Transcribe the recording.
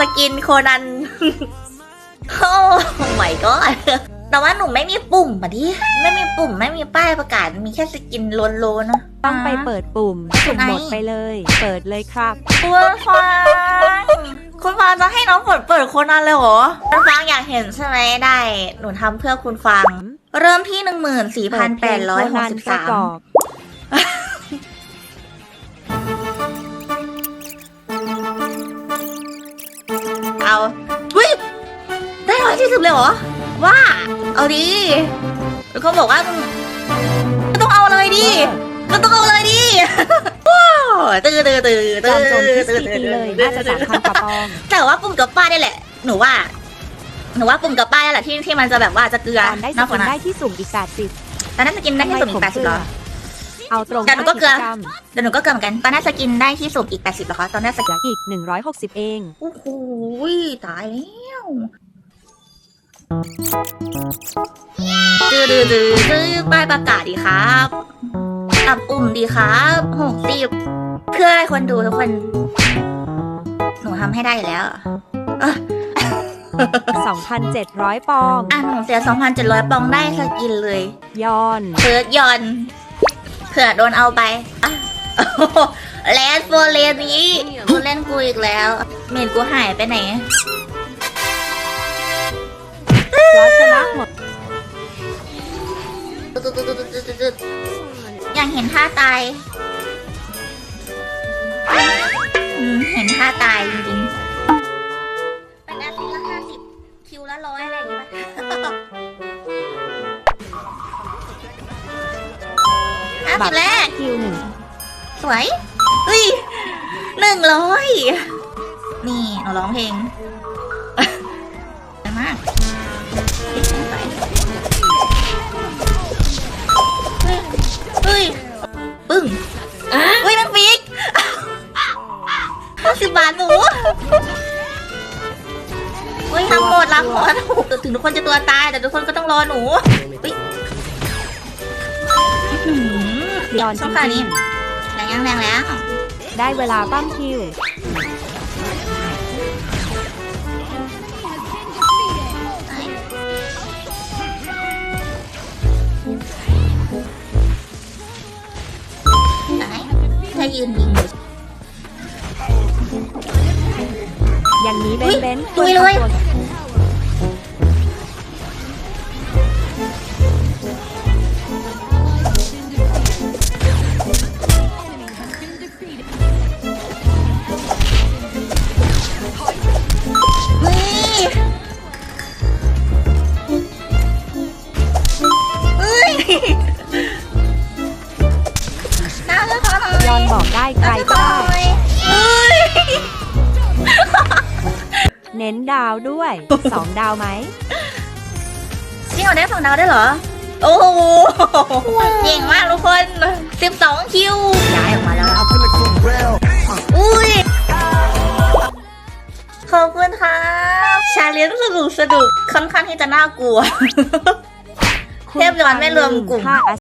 สกินโคนัน โอ้ my god แต่ว่าหนูไม่มีปุ่มอะดิ ไม่มีปุ่มไม่มีป้ายประกาศ มีแค่สกินโลนๆเนอะ ต้องไปเปิดปุ่มสุ่มไหน หมดไปเลย เปิดเลยครับ คุณฟางคุณฟางจะให้น้องฝนเปิดโคนันเลยเหรอคุณฟางอยากเห็นใช่ไหมได้ หนูทำเพื่อคุณฟาง เริ่มที่หนึ่งหมื่นสี่พันแปดร้อยหกสิบประสามกอบเอา บเลยเหรอ ว่า เอาดีแล้วก็บอกว่าก็ต้องเอาเลยดิก็ต้องเอาเลยดิว้าวตื่นตื่นตื่นตื่อนโจมที่ตื่นสกินเลยน่าจะสามพันกระปองแต่ว่าปุ่มกับป้ายนี่แหละ หนูว่า หนูว่าปุ่มกับป้าแหละที่ที่มันจะแบบว่าจะเกลือการได้สนอกกกิว่าได้ที่สุ่มอีก80ตอนนั้นสกินได้ที่สุ่มอีกแปดสิบเหรอ เอาตรงแต่หนูก็เกลือค่าจรรมเดี๋ยวหนูก็เกลือเหมือนกันตอนนั้นสกินได้ที่สุ่มอีกแปดสิบเหรอคะตอนนั้นสกินลืออีก160เอง โอ้โหตายแล้ว ดื้อดื้อดื้อดื้อป้ายประกาศดีครับตับปุ่มดีครับหกสิบเพื่อให้คนดูทุกคน หนูทำให้ได้อยู่แล้ว2,700 ปอง อะหนูเสีย 2,700ปองได้สกินเลยย้อน เพิร์ดยอนเผื่อโดนเอาไปอะแลนโฟเลนนี้กูเล่นกูอีกแล้ว เมนกูหายไปไหน ห็นท่าตายอืมเห็นท่าตายจริงๆเป็นอาทิตย์ละห้าสิบคิวละร้อยอะไรอย่างเงี้ยป่ะห้าบัสิตบรแรกคิวหนึ่งสวยเฮ้ยหนึ่งร้อยนี่หนูร้องเพลง ฮ้ยทำหมดละหมดถึงทุกคนจะตัวตายแต่ทุกคนก็ต้องรอหนูเฮ้ยอื้อหือย้อนชจอบค่ะรินี่งแรงยังแรงแล้วๆได้เวลาปั้มคิวไหนแค่ยืนยิงอยู่อย่างนี้เบอุ๊นยเบนตุยเลยตัวเฮ้ ยเฮ้ยน่าจะทำหน่อยย้อนบอกได้ใครน่าจะก็ทำหได้น่อยเฮ้ยเน้นดาวด้วย2ดาวไหมจริงเหรอได้สองดาวได้เหรอ โอ้โหเก่งมากทุกคน ขอบคุณครับชาเลนจ์สนุกสนุกค่อนข้างที่จะน่ากลัว เทพย้อนไม่รวมกลุ่มถ้า